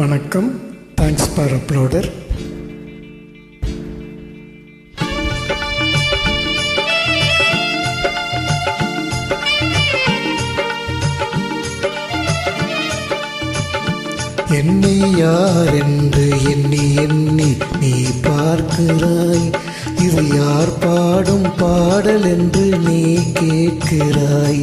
வணக்கம். Thanks for uploader என்னை யார் என்று எண்ணி எண்ணி நீ பார்க்கிறாய். இது யார் பாடும் பாடல் என்று நீ கேட்கிறாய்.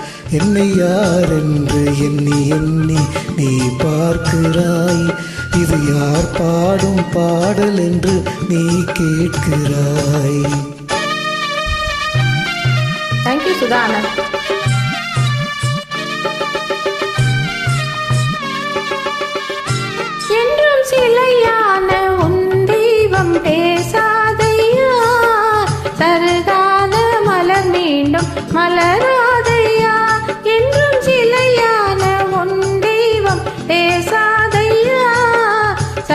என்னை யார் என்று எண்ணி எண்ணி நீ பார்க்கிறாய். இது யார் பாடும் பாடல் என்று நீ கேட்கிறாய். தேங்க்யூ சுதா ஆனந்த் என்றும் சிலையான உன் தெய்வம் பேசாதையா? சருகாத மலர் மீண்டும் மலர்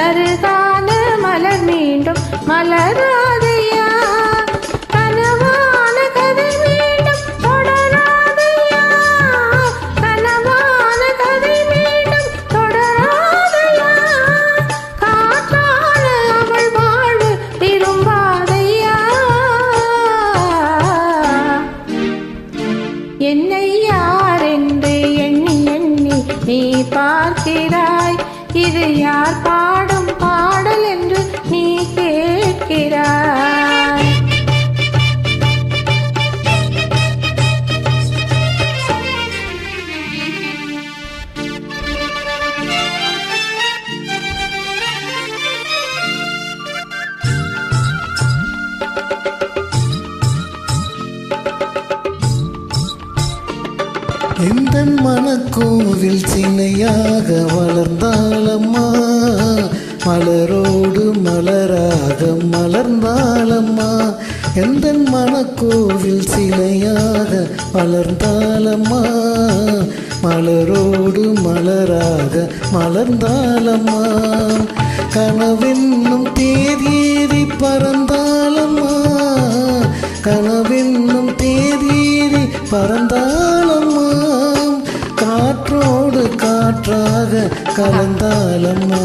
சருகாத மலர் மீண்டும் மலராதையா இது பாடும் பாடல் என்று நீ கேட்கிறாய். எந்த மனக்கோவில் சினையாக வளர்ந்தாலும் மலரோடு மலராக மலர்ந்தாலம்மா எந்த மனக்கோவில் சிலையாக வளர்ந்தாலம்மா மலரோடு மலராக மலர்ந்தாலம்மா கனவென்னும் தேதேறி பறந்தாலம்மா கனவென்னும் தேதேறி பறந்தாலம்மா காற்றோடு காற்றாக கலந்தாலம்மா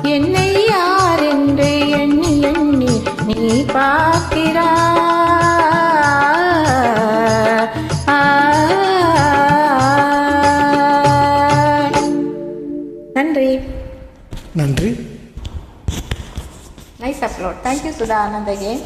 நன்றி. Nice upload thank you Sudha Anand again